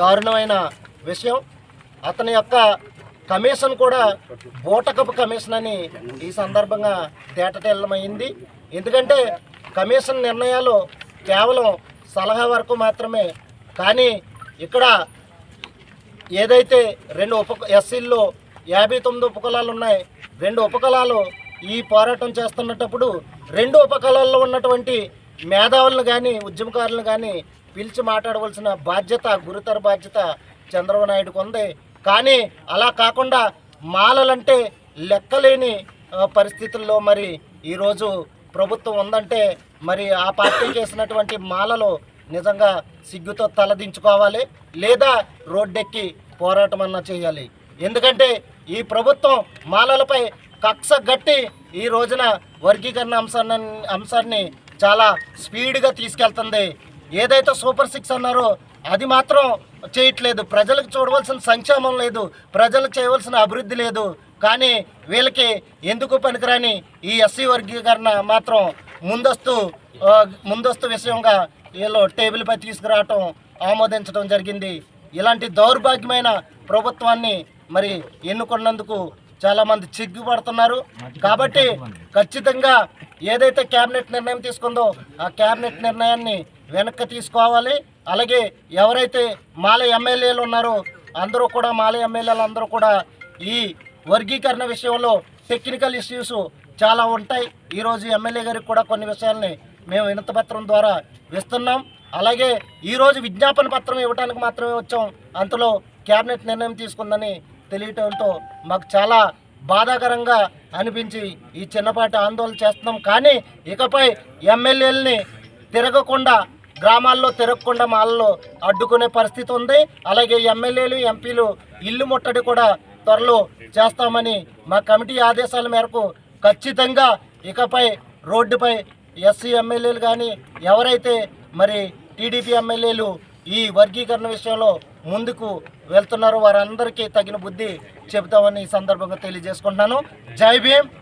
దారుణమైన విషయం. అతని యొక్క కమిషన్ కూడా బూటకపు కమిషన్ అని ఈ సందర్భంగా తేటతెల్లమైంది. ఎందుకంటే కమిషన్ నిర్ణయాలు కేవలం సలహా వరకు మాత్రమే. కానీ ఇక్కడ ఏదైతే రెండు ఉప ఎస్సీల్లో యాభై తొమ్మిది ఉపకులాలు ఉన్నాయి రెండు ఉపకులాలు ఈ పోరాటం చేస్తున్నప్పుడు రెండు ఉపకులాల్లో ఉన్నటువంటి మేధావులను కానీ ఉద్యమకారులను కానీ పిలిచి మాట్లాడవలసిన బాధ్యత గురుతర బాధ్యత చంద్రబాబు నాయుడుకు ఉంది. కానీ అలా కాకుండా మాలలంటే లెక్కలేని పరిస్థితుల్లో మరి ఈరోజు ప్రభుత్వం ఉందంటే మరి ఆ పార్టీ చేసినటువంటి మాలలు నిజంగా సిగ్గుతో తలదించుకోవాలి లేదా రోడ్డెక్కి పోరాటం అన్నా చేయాలి. ఎందుకంటే ఈ ప్రభుత్వం మాలలపై కక్ష గట్టి ఈ రోజున వర్గీకరణ అంశాన్ని అంశాన్ని చాలా స్పీడ్గా తీసుకెళ్తుంది. ఏదైతే సూపర్ సిక్స్ అన్నారో అది మాత్రం చేయట్లేదు. ప్రజలకు చూడవలసిన సంక్షేమం లేదు. ప్రజలకు చేయవలసిన అభివృద్ధి లేదు. కానీ వీళ్ళకి ఎందుకు పనికిరాని ఈ ఎస్సీ వర్గీకరణ మాత్రం ముందస్తు ముందస్తు విషయంగా వీళ్ళు టేబుల్పై తీసుకురావటం ఆమోదించడం జరిగింది. ఇలాంటి దౌర్భాగ్యమైన ప్రభుత్వాన్ని మరి ఎన్నుకున్నందుకు చాలామంది చిగ్గుపడుతున్నారు. కాబట్టి ఖచ్చితంగా ఏదైతే కేబినెట్ నిర్ణయం తీసుకుందో ఆ కేబినెట్ నిర్ణయాన్ని వెనక్కి తీసుకోవాలి. అలాగే ఎవరైతే మాల ఎమ్మెల్యేలు ఉన్నారో అందరూ కూడా మాల ఎమ్మెల్యేలు అందరూ కూడా ఈ వర్గీకరణ విషయంలో టెక్నికల్ ఇష్యూస్ చాలా ఉంటాయి. ఈరోజు ఎమ్మెల్యే గారికి కూడా కొన్ని విషయాల్ని మేము వినతపత్రం ద్వారా ఇస్తున్నాం అలాగే ఈరోజు విజ్ఞాపన పత్రం ఇవ్వడానికి మాత్రమే వచ్చాం. అంతలో కేబినెట్ నిర్ణయం తీసుకుందని తెలియటంతో మాకు చాలా బాధాకరంగా అనిపించి ఈ చిన్నపాటి ఆందోళన చేస్తున్నాం. కానీ ఇకపై ఎమ్మెల్యేలని తిరగకుండా గ్రామాల్లో తిరగకుండా మాల్లో అడ్డుకునే పరిస్థితి ఉంది. అలాగే ఎమ్మెల్యేలు ఎంపీలు ఇల్లు ముట్టడి కూడా త్వరలో చేస్తామని మా కమిటీ ఆదేశాల మేరకు ఖచ్చితంగా ఇకపై రోడ్డుపై ఎస్సీ ఎమ్మెల్యేలు కానీ ఎవరైతే మరి టీడీపీ ఎమ్మెల్యేలు ఈ వర్గీకరణ విషయంలో ముందుకు వెళ్తున్నారో వారందరికీ తగిన బుద్ధి చెబుతామని ఈ సందర్భంగా తెలియజేసుకుంటున్నాను. జై భీమ్!